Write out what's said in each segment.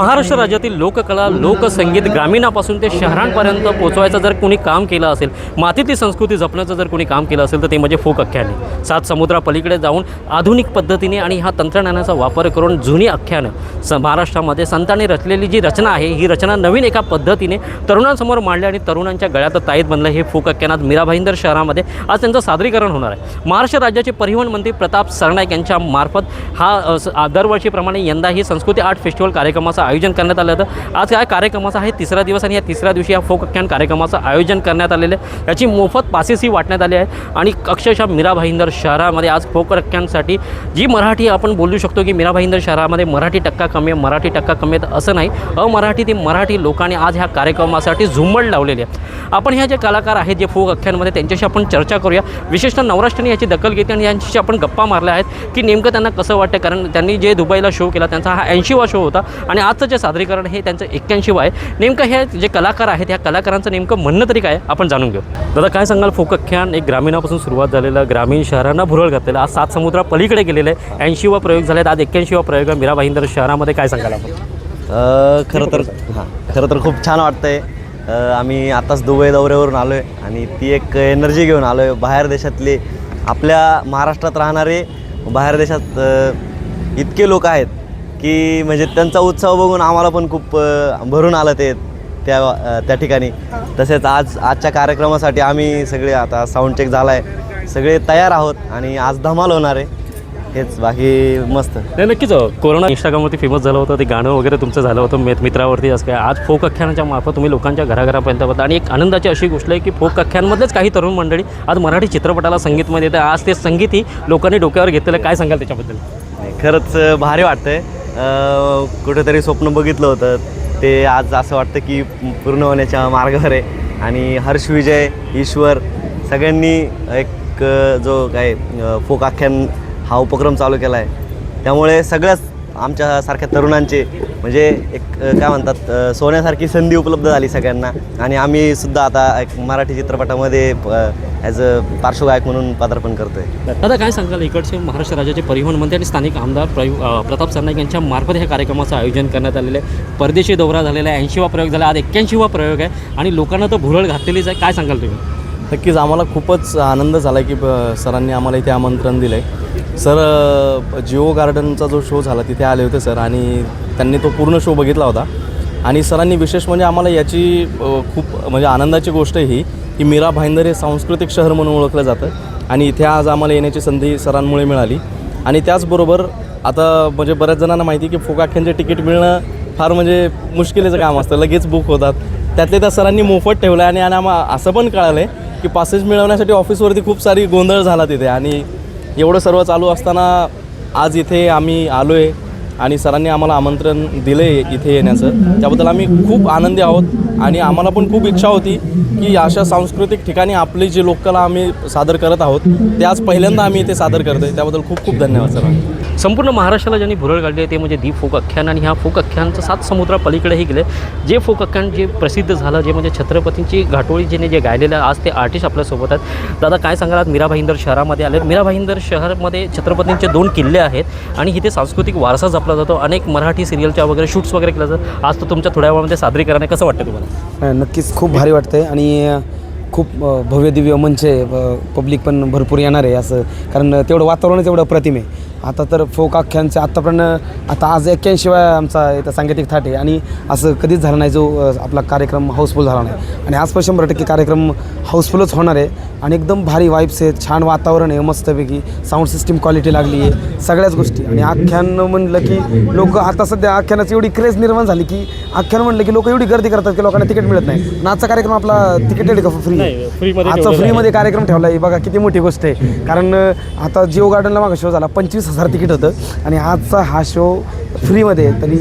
महाराष्ट्र राज्यातील लोककला लोकसंगीत ग्रामीणापासून ते शहरांपर्यंत पोचवायचं जर कोणी काम केलं असेल मातीतली संस्कृती जपण्याचं जर कोणी काम केलं असेल तर ते म्हणजे फोक आख्याने सात समुद्रापलीकडे जाऊन आधुनिक पद्धतीने आणि हा तंत्रज्ञानाचा वापर करून जुनी आख्यानं स महाराष्ट्रामध्ये संतांनी रचलेली जी रचना आहे ही रचना नवीन एका पद्धतीने तरुणांसमोर मांडली आणि तरुणांच्या गळ्यात ताईत बनलं हे फोक आख्यानात मीराभाईंदर शहरामध्ये आज त्यांचं सादरीकरण होणार आहे. महाराष्ट्र राज्याचे परिवहन मंत्री प्रताप सरनाईक यांच्या मार्फत हा दरवर्षीप्रमाणे यंदा ही संस्कृती आर्ट फेस्टिवल कार्यक्रमाचा आयोजन करण्यात आलं होतं. आज या कार्यक्रमाचा आहे तिसरा दिवस आणि या तिसऱ्या दिवशी या फोक आख्यान कार्यक्रमाचं आयोजन करण्यात आलेलं आहे. याची मोफत पासेसही वाटण्यात आली आहे. आणि अक्षरशः मीरा भाईंदर शहरामध्ये आज फोक आख्यानसाठी जी मराठी आपण बोलू शकतो की मीरा भाईंदर शहरामध्ये मराठी टक्का कमी आहे मराठी टक्का कमी आहेत असं नाही. अमराठी ते मराठी लोकांनी आज ह्या कार्यक्रमासाठी झुंबड लावलेली आहे. आपण ह्या जे कलाकार आहेत जे फोक अख्यांमध्ये त्यांच्याशी आपण चर्चा करूया. विशेषतः नवराष्ट्राने याची दखल घेतली आणि यांच्याशी आपण गप्पा मारल्या आहेत की नेमकं त्यांना कसं वाटतं कारण त्यांनी जे दुबईला शो केला त्यांचा हा ऐंशीवा शो होता. आणि आज आजचं जे सादरीकरण हे त्यांचं एक्क्याऐंशीवा आहे. नेमकं हे जे कलाकार आहेत ह्या कलाकारांचं नेमकं म्हणणं तरी काय आपण जाणून घेऊ. दादा काय सांगाल? फोकख्यान एक ग्रामीणापासून सुरुवात झालेलं ग्रामीण शहरांना भुरळ घातलेलं आज सात समुद्रा पलीकडे गेलेलं आहे ऐंशीवा प्रयोग झाले आज एक्क्याऐंशीवा प्रयोग मीरा भाईंदर शहरामध्ये काय सांगाल आपण? खरं तर हां खरं तर खूप छान वाटतंय. आम्ही आताच दुबई दौऱ्यावरून आलो आहे आणि ती एक एनर्जी घेऊन आलो आहे बाहेर देशातले आपल्या महाराष्ट्रात राहणारे बाहेर देशात इतके लोक आहेत की म्हणजे त्यांचा उत्सव बघून आम्हाला पण खूप अ, भरून आलं ते त्या अ, त्या ठिकाणी. तसेच आज आजच्या कार्यक्रमासाठी आम्ही सगळे आता साऊंड चेक झाला आहे सगळे तयार आहोत आणि आज धमाल होणार आहे. हेच बाकी मस्त. नाही नक्कीच कोरोना इंस्टाग्रामवरती फेमस झालं होतं ते गाणं वगैरे तुमचं झालं होतं मित मित्रावरती असं काय आज फोक अख्यानाच्या मार्फत तुम्ही लोकांच्या घराघरापर्यंत होता आणि एक आनंदाची अशी गोष्ट आहे की फोक अख्यांमधलेच काही तरुण मंडळी आज मराठी चित्रपटाला संगीतमध्ये येतं आज ते संगीतही लोकांनी डोक्यावर घेतलेलं आहे. काय सांगाल त्याच्याबद्दल? नाही, खरंच अ, भारी वाटतंय. कुठेतरी स्वप्न बघितलं होतं. ते आज असं वाटतं की पूर्ण होण्याच्या मार्गावर आहे. आणि हर्ष विजय ईश्वर सगळ्यांनी एक जो काय फोक आख्यान हा उपक्रम चालू केला आहे त्यामुळे सगळ्याच आमच्यासारख्या तरुणांचे म्हणजे एक काय म्हणतात सोन्यासारखी संधी उपलब्ध झाली सगळ्यांना. आणि आम्ही सुद्धा आता एक मराठी चित्रपटामध्ये ॲज अ पार्श्वगायक म्हणून पदार्पण करतो आहे दादा काय सांगाल? इकडचे महाराष्ट्र राज्याचे परिवहन मंत्री आणि स्थानिक आमदार प्रताप सरनाईक यांच्या मार्फत ह्या कार्यक्रमाचं आयोजन करण्यात आलेलं आहे. परदेशी दौरा झालेला आहे. ऐंशीवा प्रयोग झाला. आज एक्क्याऐंशीवा प्रयोग आहे. आणि लोकांना तर भुरळ घातलेलीच आहे. काय सांगाल तुम्ही? नक्कीच आम्हाला खूपच आनंद झाला की सरांनी आम्हाला इथे आमंत्रण दिलं आहे सर जिओ गार्डनचा जो शो झाला तिथे आले होते सर आणि त्यांनी तो पूर्ण शो बघितला होता. आणि सरांनी विशेष म्हणजे आम्हाला याची खूप म्हणजे आनंदाची गोष्ट ही की मीरा भाईंदर हे सांस्कृतिक शहर म्हणून ओळखलं जातं आणि इथे आज आम्हाला येण्याची संधी सरांमुळे मिळाली. आणि त्याचबरोबर आता म्हणजे बऱ्याच जणांना माहिती की फोकाख्यांचे तिकीट मिळणं फार म्हणजे मुश्किलीचं काम असतं. लगेच बुक होतात. त्यातले त्या सरांनी मोफत ठेवलं आहे आणि आणि आम्हा असं पण कळालं आहे की पासेस मिळवण्यासाठी ऑफिसवरती खूप सारी गोंधळ झाला तिथे. आणि एवढं सर्व चालू असताना आज इथे आम्ही आलो आहे आणि सरांनी आम्हाला आमंत्रण दिलं आहे इथे येण्याचं. त्याबद्दल आम्ही खूप आनंदी आहोत आणि आम्हाला पण खूप इच्छा होती की अशा सांस्कृतिक ठिकाणी आपली जी लोककला आम्ही सादर करत आहोत ते आज पहिल्यांदा आम्ही इथे सादर करतो आहे त्याबद्दल खूप खूप धन्यवाद सर संपूर्ण महाराष्ट्राला ज्यांनी भुरळ काढली आहे ते म्हणजे दीप फोक अख्यान. आणि ह्या फोक अख्यानचं सात समुद्रापलीकडेही गेले. जे फोक अख्यान जे प्रसिद्ध झालं जे म्हणजे छत्रपतींची घाटोळी जिने जे गायलेलं आहे, आज ते आर्टिस्ट आपल्यासोबत आहेत. दादा काय सांगाल मीरा भाईंदर शहरामध्ये आले मीरा भाईंदर शहरामध्ये छत्रपतींचे दोन किल्ले आहेत आणि इथे सांस्कृतिक वारसा जपला जातो. अनेक मराठी सिरियलच्या वगैरे शूट्स वगैरे केलं जातं आज तर तुमच्या थोड्या वेळामध्ये सादरीकरण आहे कसं वाटतं तुम्हाला? नक्कीच खूप भारी वाटतं आहे आणि खूप भव्य दिव्य मंच आहे. पब्लिक पण भरपूर येणार आहे असं. कारण तेवढं वातावरणच एवढं प्रतिम आहे. आता तर फोक आख्यांचे आत्तापर्यंत आता आज एक्क्याऐंशी वेळा आमचा इथं सांगीतिक थाट आहे. आणि असं कधीच झालं नाही जो आपला कार्यक्रम हाऊसफुल झाला नाही. आणि आज पण शंभर टक्के कार्यक्रम हाऊसफुलच होणार आहे. आणि एकदम भारी वाईब्स आहेत छान वातावरण आहे मस्तपैकी साऊंड सिस्टीम क्वालिटी लागली आहे सगळ्याच गोष्टी. आणि आख्यान म्हणलं की लोक आता सध्या आख्यानाची एवढी क्रेज निर्माण झाली की आख्यान म्हणलं की लोक एवढी गर्दी करतात की लोकांना तिकीट मिळत नाही. आणि आजचा कार्यक्रम आपला तिकीट का फ्री आजचा फ्रीमध्ये कार्यक्रम ठेवला आहे. बघा किती मोठी गोष्ट आहे. कारण आता जिओ गार्डनला मागा शो झाला पंचवीस हजार तिकीट होतं आणि आजचा हा शो फ्रीमध्ये. तरी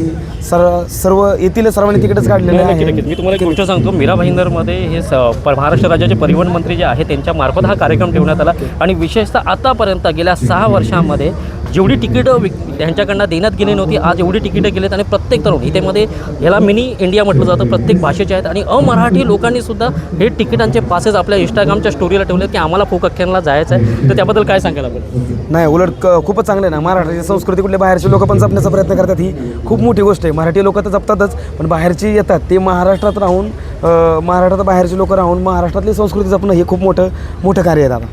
सर्व सर्व येथील सर्वांनी तिकीटच काढलेले आहे नक्की. मी तुम्हाला एक गोष्ट सांगतो मीरा भाईंदरमध्ये हे स प- महाराष्ट्र राज्याचे परिवहन मंत्री जे आहे त्यांच्या मार्फत हा कार्यक्रम ठेवण्यात आला आणि विशेषतः आतापर्यंत गेल्या सहा वर्षामध्ये जेवढी तिकीटं विक त्यांच्याकडनं देण्यात गेली नव्हती आज एवढी तिकीटं गेलेत आणि प्रत्येक तरुण इथेमध्ये ह्याला मिनी इंडिया म्हटलं जातं प्रत्येक भाषेचे आहेत. आणि अमराठी लोकांनी सुद्धा हे तिकिटांचे पासेस आपल्या इंस्टाग्रामच्या स्टोरीला ठेवलेत की आम्हाला फोक जायचं आहे तर त्याबद्दल काय सांगायला आपण नाही उलट क खूपच चांगलं आहे ना. मराठाची संस्कृती कुठले बाहेरचे लोक पण जपण्याचा प्रयत्न करतात ही खूप मोठी गोष्ट आहे. मराठी लोक तर जपतातच पण बाहेरची येतात. ते महाराष्ट्रात राहून महाराष्ट्रात बाहेरचे लोक राहून महाराष्ट्रातली संस्कृती जपणं हे खूप मोठं मोठं कार्य आहे दादा.